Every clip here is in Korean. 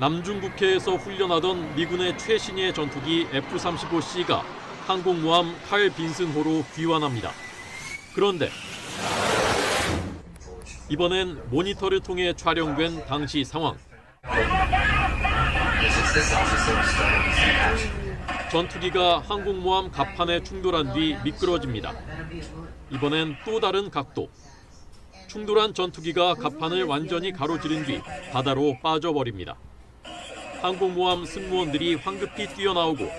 남중국해에서 훈련하던 미군의 최신의 전투기 F-35C가 항공모함 칼 빈슨호로 귀환합니다. 그런데 이번엔 모니터를 통해 촬영된 당시 상황. 전투기가 항공모함 갑판에 충돌한 뒤 미끄러집니다. 이번엔 또 다른 각도. 충돌한 전투기가 갑판을 완전히 가로지른 뒤 바다로 빠져버립니다. 항공모함 승무원들이 황급히 뛰어나오고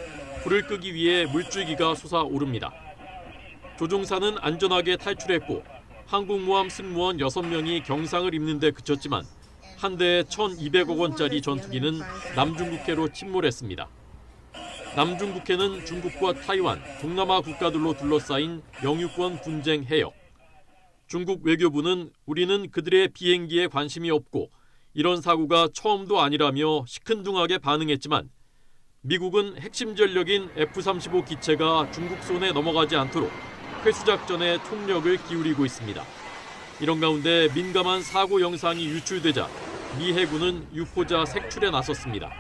불을 끄기 위해 물줄기가 솟아오릅니다. 조종사는 안전하게 탈출했고 항공모함 승무원 6명이 경상을 입는 데 그쳤지만 한 대에 1,200억 원짜리 전투기는 남중국해로 침몰했습니다. 남중국해는 중국과 타이완, 동남아 국가들로 둘러싸인 영유권 분쟁 해역. 중국 외교부는 우리는 그들의 비행기에 관심이 없고 이런 사고가 처음도 아니라며 시큰둥하게 반응했지만 미국은 핵심 전력인 F-35 기체가 중국 손에 넘어가지 않도록 회수 작전에 총력을 기울이고 있습니다. 이런 가운데 민감한 사고 영상이 유출되자 미 해군은 유포자 색출에 나섰습니다.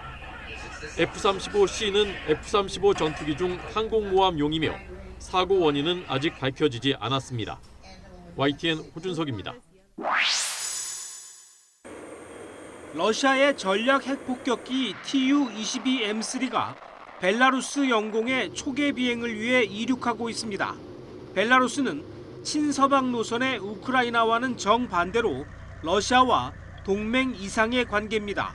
F-35C는 F-35 전투기 중 항공모함용이며 사고 원인은 아직 밝혀지지 않았습니다. YTN 호준석입니다. 러시아의 전략 핵폭격기 Tu-22M3가 벨라루스 영공의 초계 비행을 위해 이륙하고 있습니다. 벨라루스는 친서방 노선의 우크라이나와는 정반대로 러시아와 동맹 이상의 관계입니다.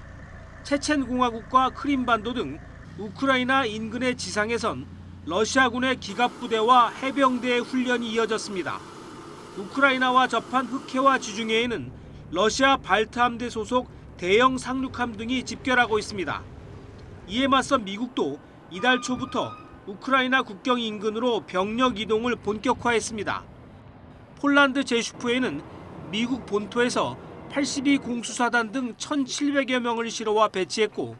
체첸 공화국과 크림반도 등 우크라이나 인근의 지상에선 러시아군의 기갑부대와 해병대의 훈련이 이어졌습니다. 우크라이나와 접한 흑해와 지중해에는 러시아 발트함대 소속 대형 상륙함 등이 집결하고 있습니다. 이에 맞서 미국도 이달 초부터 우크라이나 국경 인근으로 병력 이동을 본격화했습니다. 폴란드 제슈프에는 미국 본토에서 82 공수사단 등 1,700여 명을 실어와 배치했고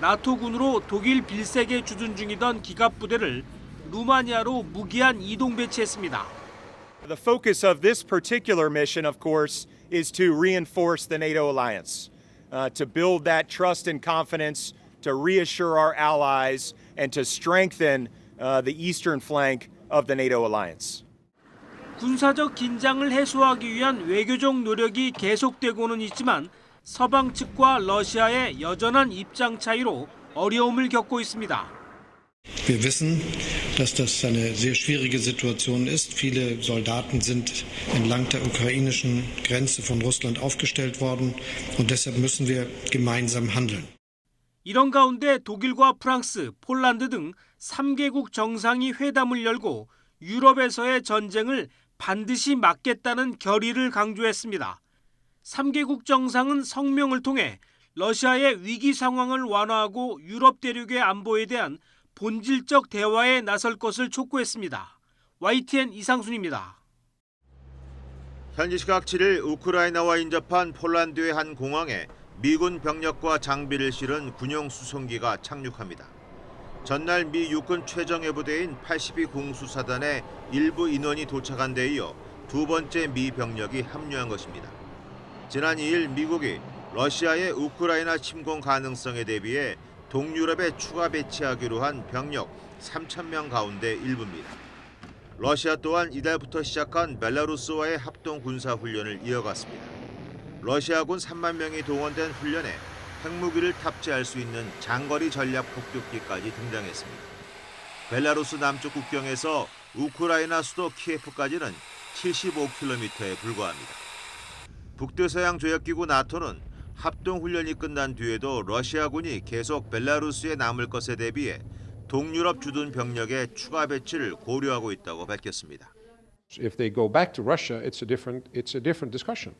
나토군으로 독일 빌색에 주둔 중이던 기갑 부대를 루마니아로 무기한 이동 배치했습니다. The focus of this particular mission, of course, is to reinforce the NATO alliance, uh, to build that trust and confidence, to reassure our allies, and to strengthen uh, the eastern flank of the NATO alliance. 군사적 긴장을 해소하기 위한 외교적 노력이 계속되고는 있지만 서방 측과 러시아의 여전한 입장 차이로 어려움을 겪고 있습니다. Wir wissen, dass das eine sehr schwierige Situation ist. Viele Soldaten sind entlang der ukrainischen Grenze von Russland aufgestellt worden und deshalb müssen wir gemeinsam handeln. 이런 가운데 독일과 프랑스, 폴란드 등 3개국 정상이 회담을 열고 유럽에서의 전쟁을 반드시 막겠다는 결의를 강조했습니다. 3개국 정상은 성명을 통해 러시아의 위기 상황을 완화하고 유럽 대륙의 안보에 대한 본질적 대화에 나설 것을 촉구했습니다. YTN 이상순입니다. 현지 시각 7일 우크라이나와 인접한 폴란드의 한 공항에 미군 병력과 장비를 실은 군용 수송기가 착륙합니다. 전날 미 육군 최정예 부대인 82 공수사단의 일부 인원이 도착한 데 이어 두 번째 미 병력이 합류한 것입니다. 지난 2일 미국이 러시아의 우크라이나 침공 가능성에 대비해 동유럽에 추가 배치하기로 한 병력 3천 명 가운데 일부입니다. 러시아 또한 이달부터 시작한 벨라루스와의 합동 군사 훈련을 이어갔습니다. 러시아군 3만 명이 동원된 훈련에 핵무기를 탑재할 수 있는 장거리 전략 폭격기까지 등장했습니다. 벨라루스 남쪽 국경에서 우크라이나 수도 키예프까지는 75km에 불과합니다. 북대서양 조약기구 나토는 합동 훈련이 끝난 뒤에도 러시아군이 계속 벨라루스에 남을 것에 대비해 동유럽 주둔 병력의 추가 배치를 고려하고 있다고 밝혔습니다. If they go back to Russia, it's a different it's a different discussion.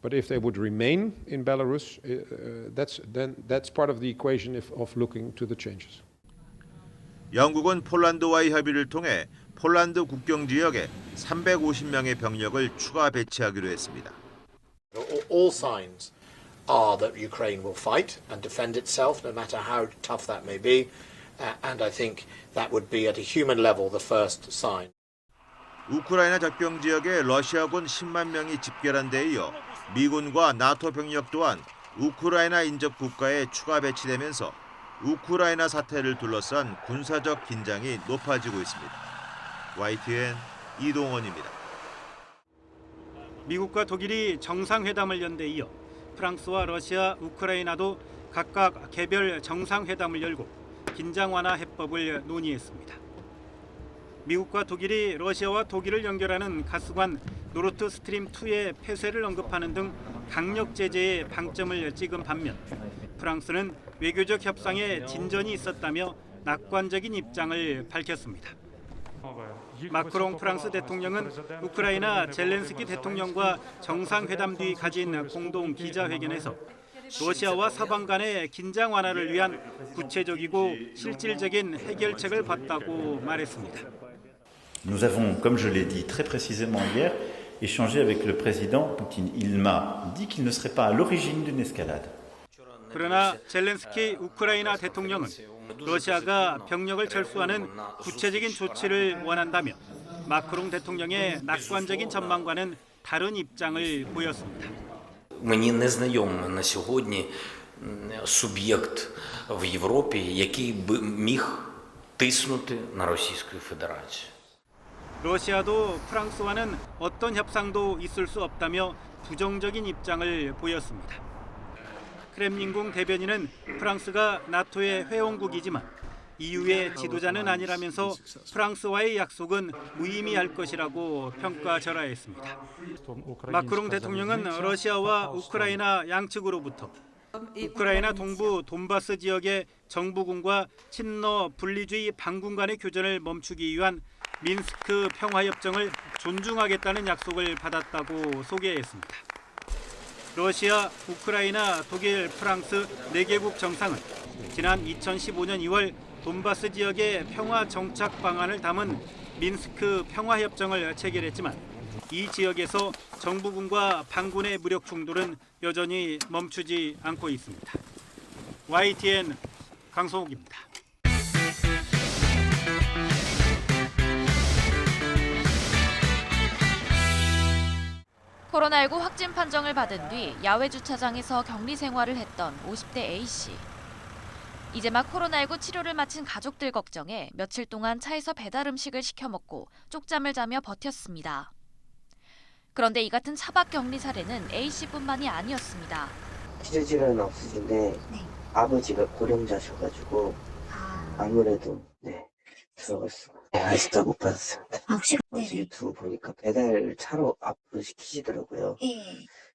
But if they would remain in Belarus, uh, that's then that's part of the equation of, of looking to the changes. 영국은 폴란드와의 협의를 통해 폴란드 국경 지역에 350명의 병력을 추가 배치하기로 했습니다. All signs are that Ukraine will fight and defend itself, no matter how tough that may be. Uh, and I think that would be at a human level the first sign. 우크라이나 접경 지역에 러시아군 10만 명이 집결한 데 이어 미군과 나토 병력 또한 우크라이나 인접 국가에 추가 배치되면서 우크라이나 사태를 둘러싼 군사적 긴장이 높아지고 있습니다. YTN 이동원입니다. 미국과 독일이 정상회담을 연 데 이어 프랑스와 러시아, 우크라이나도 각각 개별 정상회담을 열고 긴장 완화 해법을 논의했습니다. 미국과 독일이 러시아와 독일을 연결하는 가스관 노르트 스트림 2의 폐쇄를 언급하는 등 강력 제재에 방점을 찍은 반면 프랑스는 외교적 협상에 진전이 있었다며 낙관적인 입장을 밝혔습니다. 마크롱 프랑스 대통령은 우크라이나 젤렌스키 대통령과 정상회담 뒤 가진 공동 기자회견에서 러시아와 서방 간의 긴장 완화를 위한 구체적이고 실질적인 해결책을 봤다고 말했습니다. Nous avons, comme je l'ai dit très précisément hier, échangé avec le président Poutine. Il m'a dit qu'il ne serait pas à l'origine d'une escalade. 그러나 젤렌스키 우크라이나 대통령은 러시아가 병력을 철수하는 구체적인 조치를 원한다며 마크롱 대통령의 낙관적인 전망과는 다른 입장을 보였습니다. Мені не знайомий на сьогодні м, суб'єкт в Європі, який би міг тиснути на Російську Федерацію. 러시아도 프랑스와는 어떤 협상도 있을 수 없다며 부정적인 입장을 보였습니다. 크렘린궁 대변인은 프랑스가 나토의 회원국이지만 EU의 지도자는 아니라면서 프랑스와의 약속은 무의미할 것이라고 평가절하했습니다. 마크롱 대통령은 러시아와 우크라이나 양측으로부터 우크라이나 동부 돈바스 지역의 정부군과 친러 분리주의 반군 간의 교전을 멈추기 위한 민스크 평화협정을 존중하겠다는 약속을 받았다고 소개했습니다. 러시아, 우크라이나, 독일, 프랑스 4개국 정상은 지난 2015년 2월 돈바스 지역의 평화 정착 방안을 담은 민스크 평화협정을 체결했지만 이 지역에서 정부군과 반군의 무력 충돌은 여전히 멈추지 않고 있습니다. YTN 강성욱입니다. 코로나19 확진 판정을 받은 뒤 야외 주차장에서 격리 생활을 했던 50대 A씨. 이제 막 코로나19 치료를 마친 가족들 걱정에 며칠 동안 차에서 배달 음식을 시켜 먹고 쪽잠을 자며 버텼습니다. 그런데 이 같은 차박 격리 사례는 A씨뿐만이 아니었습니다. 치료질은 없으신데 아버지가 고령자셔가지고 아무래도 네 네, 아직도 못 받았습니다. 혹시 어제 유튜브 보니까 배달 차로 앞으로 시키시더라고요. 예.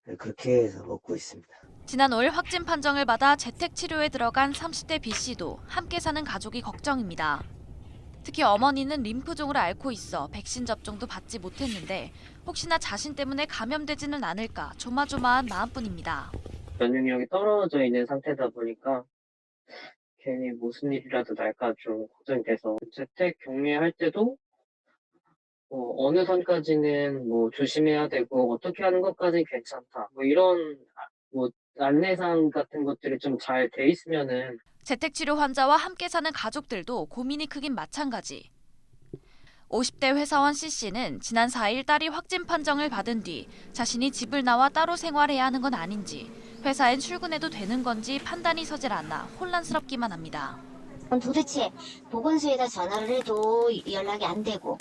네, 그렇게 해서 먹고 있습니다. 지난 5일 확진 판정을 받아 재택 치료에 들어간 30대 B씨도 함께 사는 가족이 걱정입니다. 특히 어머니는 림프종을 앓고 있어 백신 접종도 받지 못했는데 혹시나 자신 때문에 감염되지는 않을까 조마조마한 마음뿐입니다. 면역력이 떨어져 있는 상태다 보니까 괜히 무슨 일이라도 날까 좀 걱정이 돼서 재택 격리할 때도 뭐 어느 선까지는 뭐 조심해야 되고 어떻게 하는 것까지 괜찮다 뭐 이런 뭐 안내사항 같은 것들이 좀 잘 돼 있으면은 재택 치료 환자와 함께 사는 가족들도 고민이 크긴 마찬가지. 50대 회사원 C씨는 지난 4일 딸이 확진 판정을 받은 뒤 자신이 집을 나와 따로 생활해야 하는 건 아닌지 회사엔 출근해도 되는 건지 판단이 서질 않아 혼란스럽기만 합니다. 도대체 보건소에다 전화를 해도 연락이 안 되고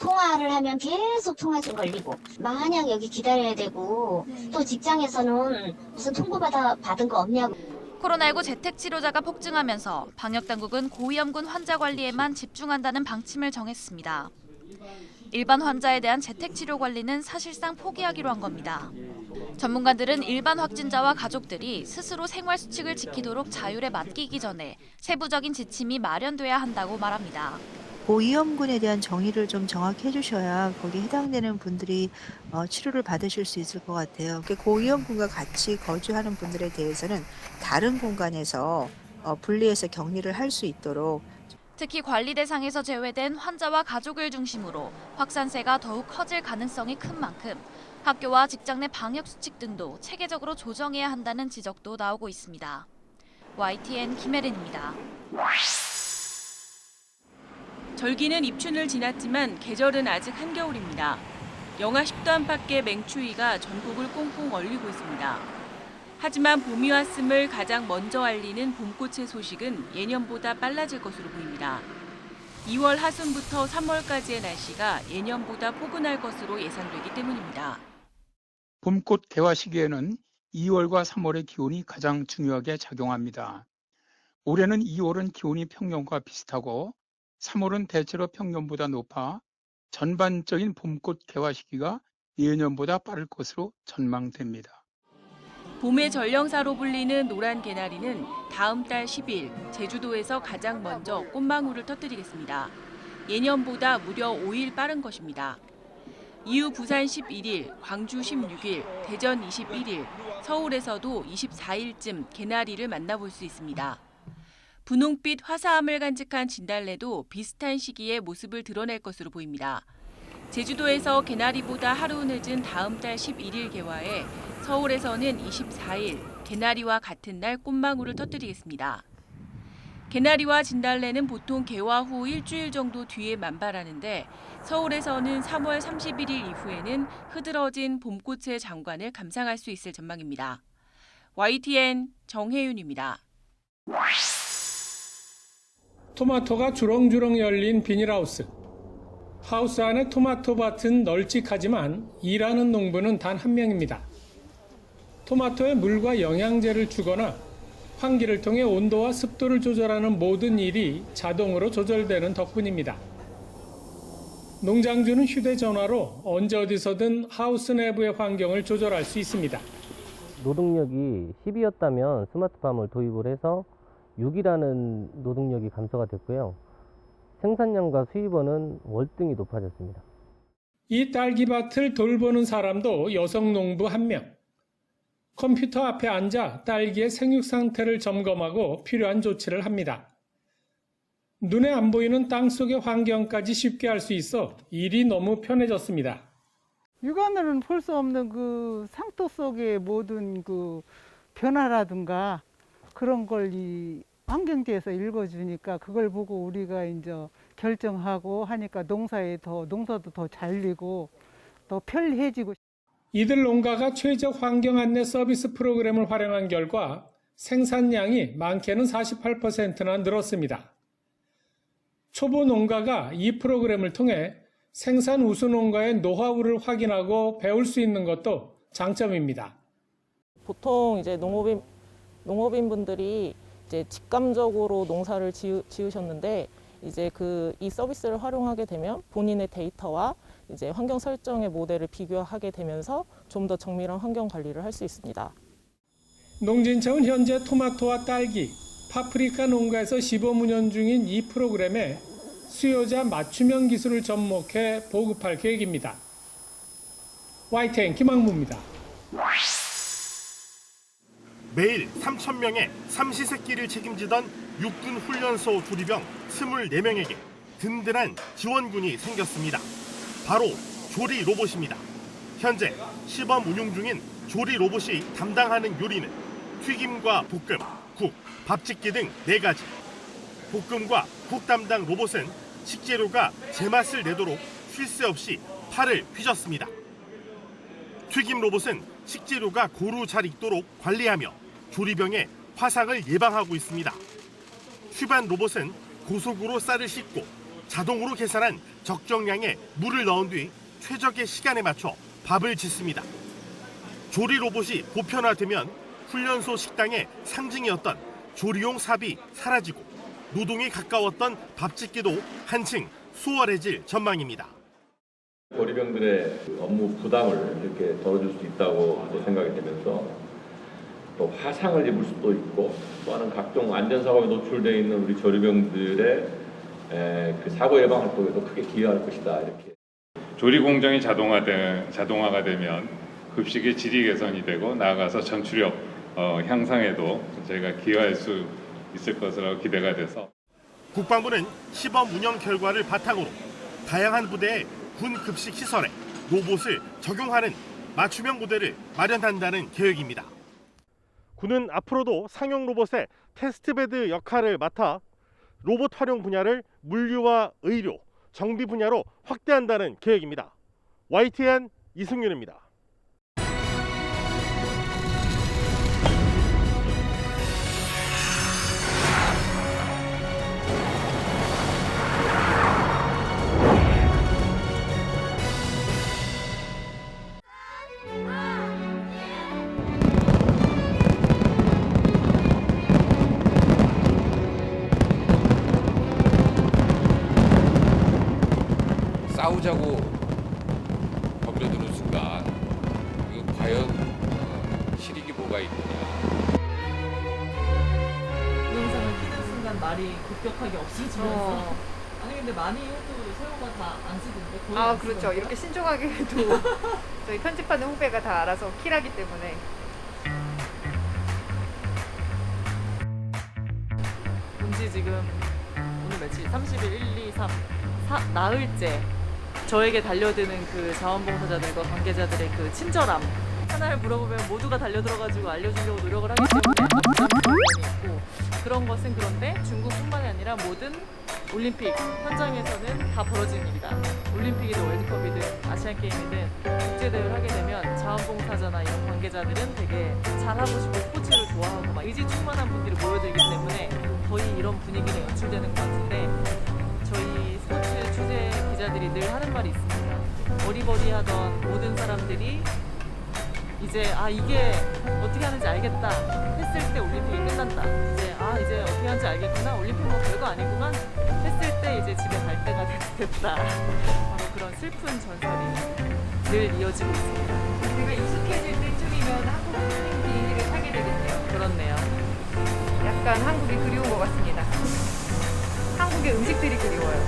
통화를 하면 계속 통화 중 걸리고 마냥 여기 기다려야 되고 또 직장에서는 무슨 통보받아 받은 거 없냐고 코로나19 재택 치료자가 폭증하면서 방역 당국은 고위험군 환자 관리에만 집중한다는 방침을 정했습니다. 일반 환자에 대한 재택 치료 관리는 사실상 포기하기로 한 겁니다. 전문가들은 일반 확진자와 가족들이 스스로 생활 수칙을 지키도록 자율에 맡기기 전에 세부적인 지침이 마련돼야 한다고 말합니다. 고위험군에 대한 정의를 좀 정확히 해주셔야 거기에 해당되는 분들이 어, 치료를 받으실 수 있을 것 같아요. 그 고위험군과 같이 거주하는 분들에 대해서는 다른 공간에서 어, 분리해서 격리를 할 수 있도록 특히 관리 대상에서 제외된 환자와 가족을 중심으로 확산세가 더욱 커질 가능성이 큰 만큼 학교와 직장 내 방역 수칙 등도 체계적으로 조정해야 한다는 지적도 나오고 있습니다. YTN 김혜린입니다. 절기는 입춘을 지났지만 계절은 아직 한겨울입니다. 영하 10도 안팎의 맹추위가 전국을 꽁꽁 얼리고 있습니다. 하지만 봄이 왔음을 가장 먼저 알리는 봄꽃의 소식은 예년보다 빨라질 것으로 보입니다. 2월 하순부터 3월까지의 날씨가 예년보다 포근할 것으로 예상되기 때문입니다. 봄꽃 개화 시기에는 2월과 3월의 기온이 가장 중요하게 작용합니다. 올해는 2월은 기온이 평년과 비슷하고 3월은 대체로 평년보다 높아 전반적인 봄꽃 개화 시기가 예년보다 빠를 것으로 전망됩니다. 봄의 전령사로 불리는 노란 개나리는 다음 달 10일 제주도에서 가장 먼저 꽃망울을 터뜨리겠습니다. 예년보다 무려 5일 빠른 것입니다. 이후 부산 11일, 광주 16일, 대전 21일, 서울에서도 24일쯤 개나리를 만나볼 수 있습니다. 분홍빛 화사함을 간직한 진달래도 비슷한 시기에 모습을 드러낼 것으로 보입니다. 제주도에서 개나리보다 하루 늦은 다음 달 11일 개화에 서울에서는 24일 개나리와 같은 날 꽃망울을 터뜨리겠습니다. 개나리와 진달래는 보통 개화 후 일주일 정도 뒤에 만발하는데 서울에서는 3월 31일 이후에는 흐드러진 봄꽃의 장관을 감상할 수 있을 전망입니다. YTN 정혜윤입니다. 토마토가 주렁주렁 열린 비닐하우스. 하우스 안에 토마토 밭은 널찍하지만 일하는 농부는 단 한 명입니다. 토마토에 물과 영양제를 주거나 환기를 통해 온도와 습도를 조절하는 모든 일이 자동으로 조절되는 덕분입니다. 농장주는 휴대전화로 언제 어디서든 하우스 내부의 환경을 조절할 수 있습니다. 노동력이 10이었다면 스마트팜을 도입을 해서 6이라는 노동력이 감소가 됐고요. 생산량과 수입원은 월등히 높아졌습니다. 이 딸기밭을 돌보는 사람도 여성 농부 한 명. 컴퓨터 앞에 앉아 딸기의 생육 상태를 점검하고 필요한 조치를 합니다. 눈에 안 보이는 땅 속의 환경까지 쉽게 할 수 있어 일이 너무 편해졌습니다. 육안으로는 볼 수 없는 그 상토 속의 모든 그 변화라든가 그런 걸 이 환경지에서 읽어주니까 그걸 보고 우리가 이제 결정하고 하니까 농사에 더 농사도 더 잘리고 더 편리해지고. 이들 농가가 최적 환경 안내 서비스 프로그램을 활용한 결과 생산량이 많게는 48%나 늘었습니다. 초보 농가가 이 프로그램을 통해 생산 우수 농가의 노하우를 확인하고 배울 수 있는 것도 장점입니다. 보통 이제 농업인 농업인 분들이 이제 직감적으로 농사를 지으, 지으셨는데 이제 그 이 서비스를 활용하게 되면 본인의 데이터와 이제 환경 설정의 모델을 비교하게 되면서 좀 더 정밀한 환경 관리를 할 수 있습니다. 농진청은 현재 토마토와 딸기, 파프리카 농가에서 시범 운영 중인 이 프로그램에 수요자 맞춤형 기술을 접목해 보급할 계획입니다. YTN 김학무입니다. 매일 3,000명의 삼시세끼를 책임지던 육군 훈련소 조리병 24명에게 든든한 지원군이 생겼습니다. 바로 조리 로봇입니다. 현재 시범 운용 중인 조리 로봇이 담당하는 요리는 튀김과 볶음, 국, 밥짓기 등 4가지. 볶음과 국 담당 로봇은 식재료가 제맛을 내도록 쉴 새 없이 팔을 휘젓습니다. 튀김 로봇은 식재료가 고루 잘 익도록 관리하며 조리병의 화상을 예방하고 있습니다. 휘반 로봇은 고속으로 쌀을 씻고 자동으로 계산한 적정량의 물을 넣은 뒤 최적의 시간에 맞춰 밥을 짓습니다. 조리 로봇이 보편화되면 훈련소 식당의 상징이었던 조리용 삽이 사라지고 노동이 가까웠던 밥짓기도 한층 수월해질 전망입니다. 조리병들의 그 업무 부담을 이렇게 덜어줄 수 있다고 또 생각이 되면서 또 화상을 입을 수도 있고 또는 각종 안전 사고에 노출되어 있는 우리 조리병들의 에, 그 사고 예방 활동에도 크게 기여할 것이다 이렇게. 조리 공정이 자동화되, 자동화가 되면 급식의 질이 개선이 되고 나아가서 전투력 어, 향상에도 저희가 기여할 수 있을 것으로 기대가 돼서 국방부는 시범 운영 결과를 바탕으로 다양한 부대의 군 급식 시설에 로봇을 적용하는 맞춤형 모델을 마련한다는 계획입니다. 군은 앞으로도 상용 로봇의 테스트베드 역할을 맡아 로봇 활용 분야를 물류와 의료, 정비 분야로 확대한다는 계획입니다. YTN 이승윤입니다. 아안 그렇죠. 이렇게 신중하게 해도 저희 편집하는 후배가 다 알아서 킬하기 때문에. 본지 지금 오늘 며칠? 30일 1, 2, 3 사, 나흘째 저에게 달려드는 그 자원봉사자들과 관계자들의 그 친절함 하나를 물어보면 모두가 달려들어가지고 알려주려고 노력을 하기 때문에 부담스러운 면이 있고 그런 것은 그런데 중국뿐만이 아니라 모든 올림픽 현장에서는 다 벌어지는 일이다. 올림픽이든 월드컵이든 아시안게임이든 국제대회를 하게 되면 자원봉사자나 이런 관계자들은 되게 잘하고 싶고 스포츠를 좋아하고 막 의지 충만한 분들이 모여들기 때문에 거의 이런 분위기가 연출되는 것 같은데 저희 스포츠 취재 기자들이 늘 하는 말이 있습니다. 어리버리하던 모든 사람들이 이제 아 이게 어떻게 하는지 알겠다 했을 때 올림픽이 끝난다. 이제 아 이제 어떻게 하는지 알겠구나. 올림픽 뭐 별거 아니구만 했을 때 이제 집에 갈 때가 됐- 됐다. 바로 그런 슬픈 전설이 늘 이어지고 있습니다. 우리가 익숙해질 때쯤이면 한국 비행기를 타게 되겠네요. 그렇네요. 약간 한국이 그리운 것 같습니다. 한국의 음식들이 그리워요.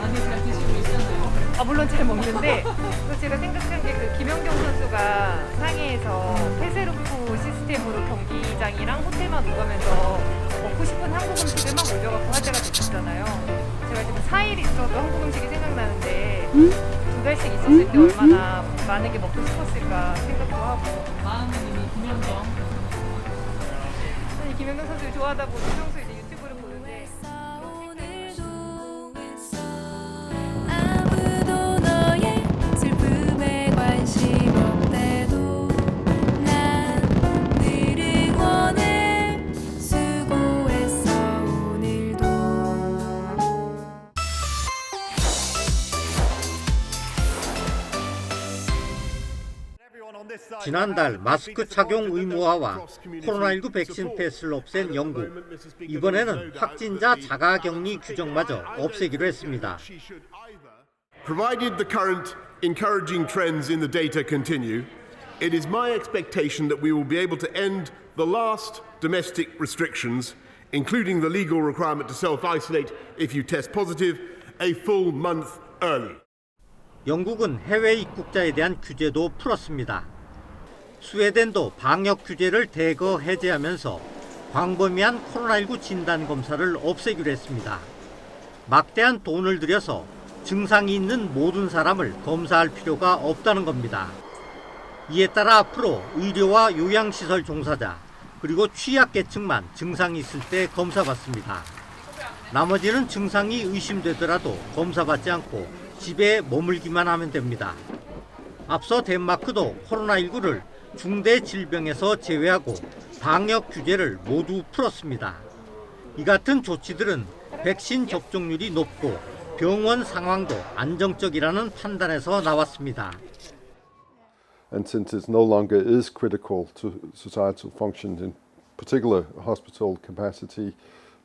많이 잘 드시고 있잖아요. 아 물론 잘 먹는데 또 제가 생각한 게 그 김연경 선수가 상해에서 페세루프 시스템으로 경기장이랑 호텔만 오가면서 먹고 싶은 한국 음식들만 올려갖고 화제가 됐었잖아요. 제가 지금 4일 있어도 한국 음식이 생각나는데 두 달씩 있었을 때 얼마나 많은 게 먹고 싶었을까 생각도 하고. 마흔님이 김연경. 아니 김연경 선수를 좋아하다 보니 평소 지난달 마스크 착용 의무화와 코로나19 백신 패스를 없앤 영국. 이번에는 확진자 자가격리 규정마저 없애기로 했습니다. Provided the current encouraging trends in the data continue, it is my expectation that we will be able to end the last domestic restrictions, including the legal requirement to self isolate if you test positive, a full month early. 영국은 해외 입국자에 대한 규제도 풀었습니다. 스웨덴도 방역 규제를 대거 해제하면서 광범위한 코로나19 진단 검사를 없애기로 했습니다. 막대한 돈을 들여서 증상이 있는 모든 사람을 검사할 필요가 없다는 겁니다. 이에 따라 앞으로 의료와 요양시설 종사자 그리고 취약계층만 증상이 있을 때 검사받습니다. 나머지는 증상이 의심되더라도 검사받지 않고 집에 머물기만 하면 됩니다. 앞서 덴마크도 코로나19를 중대 질병에서 제외하고 방역 규제를 모두 풀었습니다. 이 같은 조치들은 백신 접종률이 높고 병원 상황도 안정적이라는 판단에서 나왔습니다. And since it no longer is critical to societal functions, in particular hospital capacity,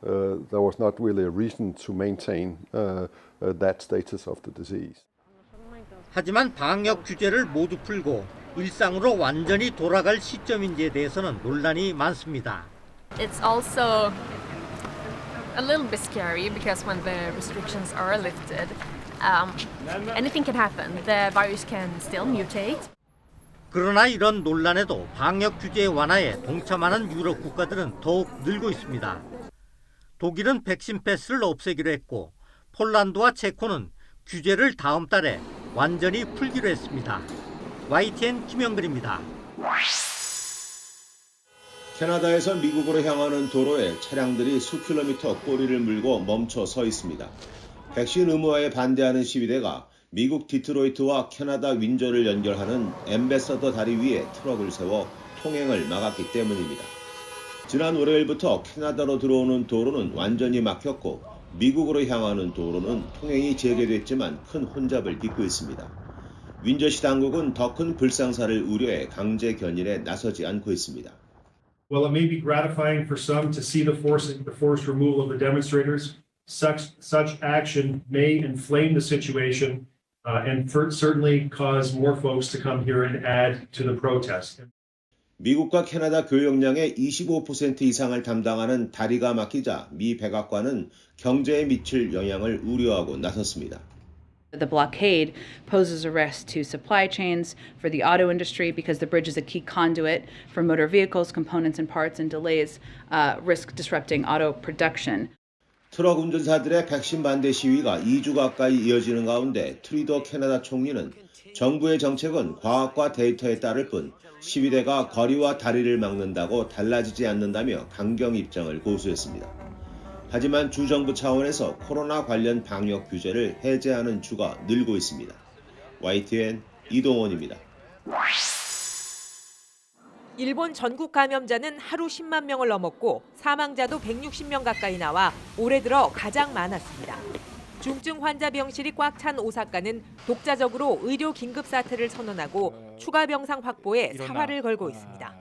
uh, there was not really a reason to maintain uh, uh, that status of the disease. 하지만 방역 규제를 모두 풀고 일상으로 완전히 돌아갈 시점인지에 대해서는 논란이 많습니다. It's also a little bit scary because when the restrictions are lifted, um, anything can happen. The virus can still mutate. 그러나 이런 논란에도 방역 규제 완화에 동참하는 유럽 국가들은 더욱 늘고 있습니다. 독일은 백신 패스를 없애기로 했고 폴란드와 체코는 규제를 다음 달에 완전히 풀기로 했습니다. YTN 김영근입니다. 캐나다에서 미국으로 향하는 도로에 차량들이 수 킬로미터 꼬리를 물고 멈춰 서 있습니다. 백신 의무화에 반대하는 시위대가 미국 디트로이트와 캐나다 윈저를 연결하는 엠베서더 다리 위에 트럭을 세워 통행을 막았기 때문입니다. 지난 월요일부터 캐나다로 들어오는 도로는 완전히 막혔고 미국으로 향하는 도로는 통행이 재개됐지만 큰 혼잡을 빚고 있습니다. 윈저시 당국은 더 큰 불상사를 우려해 강제 견인에 나서지 않고 있습니다. While it may be gratifying for some to see the forced, the forced removal of the demonstrators, such, such action may inflame the situation uh, and for- certainly cause more folks to come here and add to the protest. 미국과 캐나다 교역량의 25% 이상을 담당하는 다리가 막히자 미 백악관은 경제에 미칠 영향을 우려하고 나섰습니다. The blockade poses a risk to supply chains for the auto industry because the bridge is a key conduit for motor vehicles, components and parts, and delays uh, risk disrupting auto production. 트럭 운전사들의 백신 반대 시위가 2주 가까이 이어지는 가운데 트리도 캐나다 총리는 정부의 정책은 과학과 데이터에 따를 뿐 시위대가 거리와 다리를 막는다고 달라지지 않는다며 강경 입장을 고수했습니다. 하지만 주정부 차원에서 코로나 관련 방역 규제를 해제하는 주가 늘고 있습니다. YTN 이동원입니다. 일본 전국 감염자는 하루 10만 명을 넘었고 사망자도 160명 가까이 나와 올해 들어 가장 많았습니다. 중증 환자 병실이 꽉 찬 오사카는 독자적으로 의료 긴급 사태를 선언하고 추가 병상 확보에 사활을 걸고 있습니다.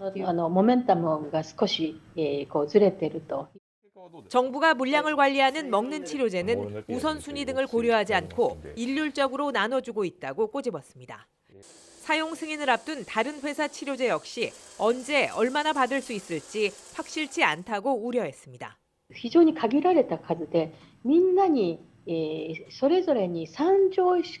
あのモメンタムが少し、えーこうずれてると 정부가 물량을 관리하는 먹는 치료제는 우선순위 등을 고려하지 않고 일률적으로 나눠주고 있다고 꼬집었습니다. 사용 승인을 앞둔 다른 회사 치료제 역시 언제 얼마나 받을 수 있을지 확실치 않다고 우려했습니다. 非常に限られた数でみんなに、えーそれぞれに3錠し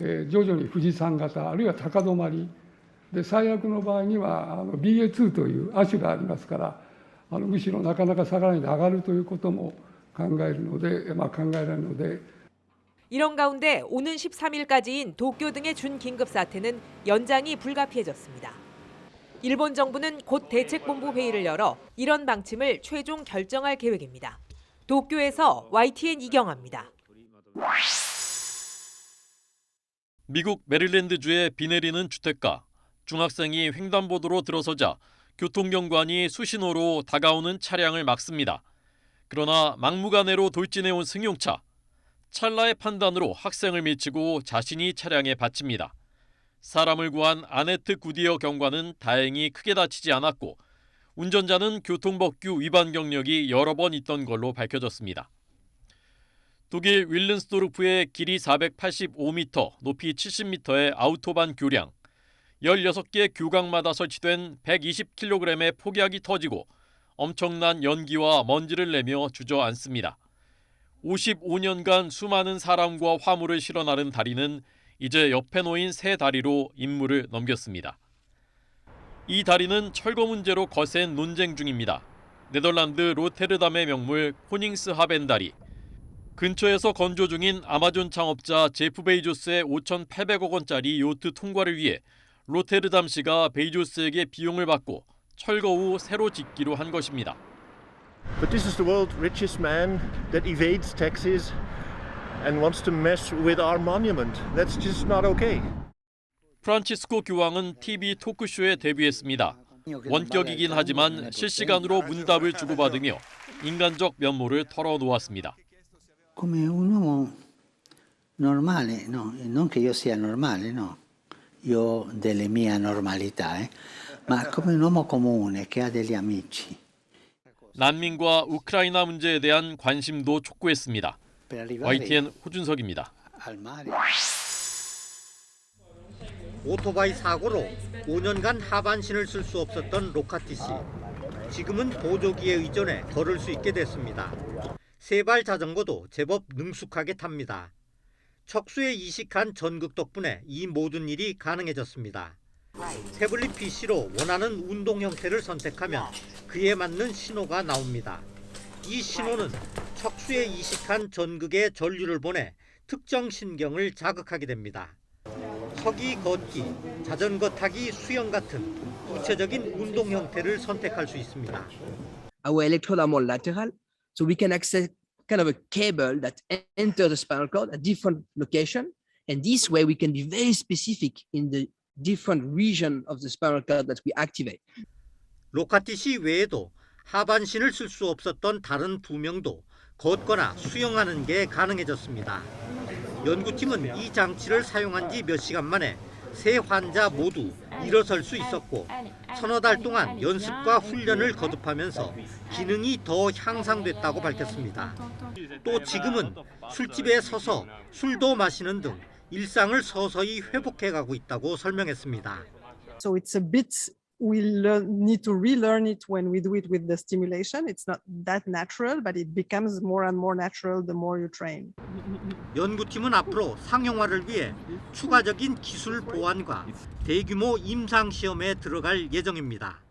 えー徐々に富士山型あるいは高止まりで最悪の場合にはあの BA.2 という亜種がありますからあのむしろなかなか下がらないで上がるということも考えるので、まあ、考えられるので 이런 가운데 오는 13일까지인 도쿄 등의 준긴급 사태는 연장이 불가피해졌습니다. 일본 정부는 곧 대책본부 회의를 열어 이런 방침을 최종 결정할 계획입니다. 도쿄에서 YTN 이경아입니다. 미국 메릴랜드주의 비 내리는 주택가 중학생이 횡단보도로 들어서자 교통경관이 수신호로 다가오는 차량을 막습니다. 그러나 막무가내로 돌진해온 승용차 찰나의 판단으로 학생을 밀치고 자신이 차량에 받칩니다. 사람을 구한 아네트 구디어 경관은 다행히 크게 다치지 않았고 운전자는 교통법규 위반 경력이 여러 번 있던 걸로 밝혀졌습니다. 독일 윌른스도르프의 길이 485m, 높이 70m의 아우토반 교량, 16개 교각마다 설치된 120kg의 폭약이 터지고 엄청난 연기와 먼지를 내며 주저앉습니다. 55년간 수많은 사람과 화물을 실어 나른 다리는 이제 옆에 놓인 새 다리로 임무를 넘겼습니다. 이 다리는 철거 문제로 거센 논쟁 중입니다. 네덜란드 로테르담의 명물 코닝스 하벤 다리. 근처에서 건조 중인 아마존 창업자 제프 베이조스의 5,800억 원짜리 요트 통과를 위해 로테르담시가 베이조스에게 비용을 받고 철거 후 새로 짓기로 한 것입니다. But this is the world's richest man that evades taxes and wants to mess with our monument. That's just not okay. 프란치스코 교황은 TV 토크쇼에 데뷔했습니다. 원격이긴 하지만 실시간으로 문답을 주고받으며 인간적 면모를 털어놓았습니다. Come un uomo normale, no, non che io sia normale, no, io ho delle mie normalità, eh, ma come un uomo comune che ha degli amici. 난민과 우크라이나 문제에 대한 관심도 촉구했습니다. YTN 호준석입니다. 오토바이 사고로 5년간 하반신을 쓸 수 없었던 로카티 씨. 지금은 보조기에 의존해 걸을 수 있게 됐습니다. 세발 자전거도 제법 능숙하게 탑니다. 척수에 이식한 전극 덕분에 이 모든 일이 가능해졌습니다. 태블릿 PC로 원하는 운동 형태를 선택하면 그에 맞는 신호가 나옵니다. 이 신호는 척수에 이식한 전극의 전류를 보내 특정 신경을 자극하게 됩니다. 서기, 걷기, 자전거 타기, 수영 같은 구체적인 운동 형태를 선택할 수 있습니다. So we can access kind of a cable that en- enter the spinal cord at different location. And this way we can be very specific in the different region of the spinal cord that we activate. 로카티시 외에도 하반신을 쓸 수 없었던 다른 두 명도 걷거나 수영하는 게 가능해졌습니다. 연구팀은 이 장치를 사용한 지 몇 시간 만에 세 환자 모두 일어설 수 있었고 서너 달 동안 연습과 훈련을 거듭하면서 기능이 더 향상됐다고 밝혔습니다. 또 지금은 술집에 서서 술도 마시는 등 일상을 서서히 회복해 가고 있다고 설명했습니다. So it's a bit, we learn, need to relearn it when we do it with the stimulation. It's not that natural, but it becomes more and more natural the more you train. 연구팀은 앞으로 상용화를 위해 추가적인 기술 보완과 대규모 임상 시험에 들어갈 예정입니다.